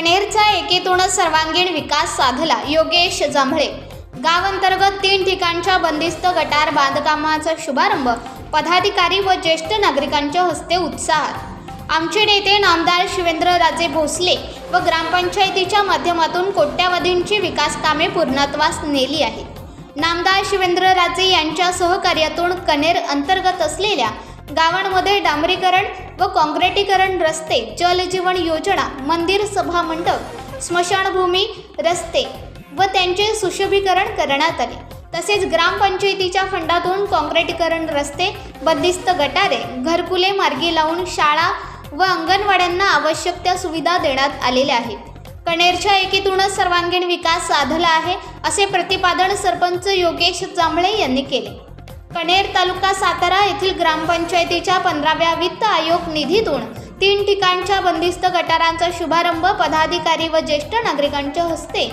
कणेरचा एकेतूनच सर्वांगीण विकास साधला योगेश जांभळे. गाव अंतर्गत तीन ठिकाणच्या बंदिस्त गटार बांधकामाचा शुभारंभ पदाधिकारी व ज्येष्ठ नागरिकांच्या हस्ते उत्साहात. आमचे नेते नामदार शिवेंद्रराजे भोसले व ग्रामपंचायतीच्या माध्यमातून कोट्यावधींची विकास कामे पूर्णत्वास नेली आहेत. नामदार शिवेंद्रराजे यांच्या सहकार्यातून कनेर अंतर्गत असलेल्या गावांमध्ये डांबरीकरण व काँक्रिटीकरण रस्ते जलजीवन योजना मंदिर सभा मंडप स्मशानभूमी रस्ते व त्यांचे सुशोभीकरण करण्यात आले. तसेच ग्रामपंचायतीच्या फंडातून काँक्रिटीकरण रस्ते बंदिस्त गटारे घरकुले मार्गी लावून शाळा व अंगणवाड्यांना आवश्यक त्या सुविधा देण्यात आलेल्या आहेत. कणेरच्या एकीतूनच सर्वांगीण विकास साधला आहे असे प्रतिपादन सरपंच योगेश जांभळे यांनी केले. कणेर तालुका सातारा येथील ग्रामपंचायतीच्या पंधराव्या वित्त आयोग निधीतून तीन ठिकाणच्या बंदिस्त गटारांचा शुभारंभ पदाधिकारी व ज्येष्ठ नागरिकांच्या हस्ते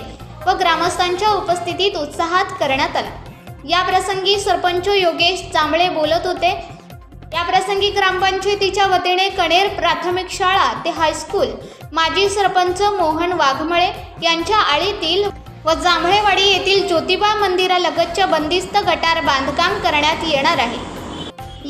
व ग्रामस्थांच्या उपस्थितीत उत्साहात करण्यात आला. या प्रसंगी सरपंच योगेश जांभळे बोलत होते. या प्रसंगी ग्रामपंचायतीच्या वतीने कणेर प्राथमिक शाळा ते हायस्कूल माजी सरपंच मोहन वाघमळे यांच्या आळीतील व जांभळेवाडी येथील ज्योतिबा मंदिरालगतच्या बंदिस्त गटार बांधकाम करण्यात येणार आहे.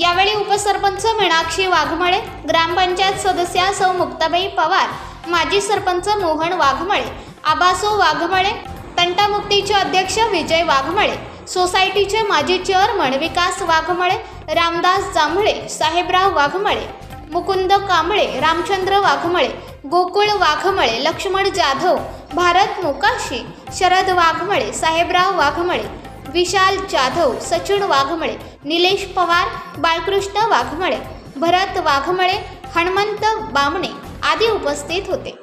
यावेळी उपसरपंच मीनाक्षी वाघमळे ग्रामपंचायत सदस्या सौ मुक्ताबाई पवार माजी सरपंच मोहन वाघमळे आबासो वाघमळे तंटामुक्तीचे अध्यक्ष विजय वाघमळे सोसायटीचे माजी चेअरमन विकास वाघमळे रामदास जांभळे साहेबराव वाघमळे मुकुंद कांबळे रामचंद्र वाघमळे गोकुळ वाघमळे लक्ष्मण जाधव भारत मोकाशी शरद वाघमळे साहेबराव वाघमळे विशाल जाधव सचिन वाघमळे निलेश पवार बाळकृष्ण वाघमळे भरत वाघमळे हनुमंत बामणे आदी उपस्थित होते.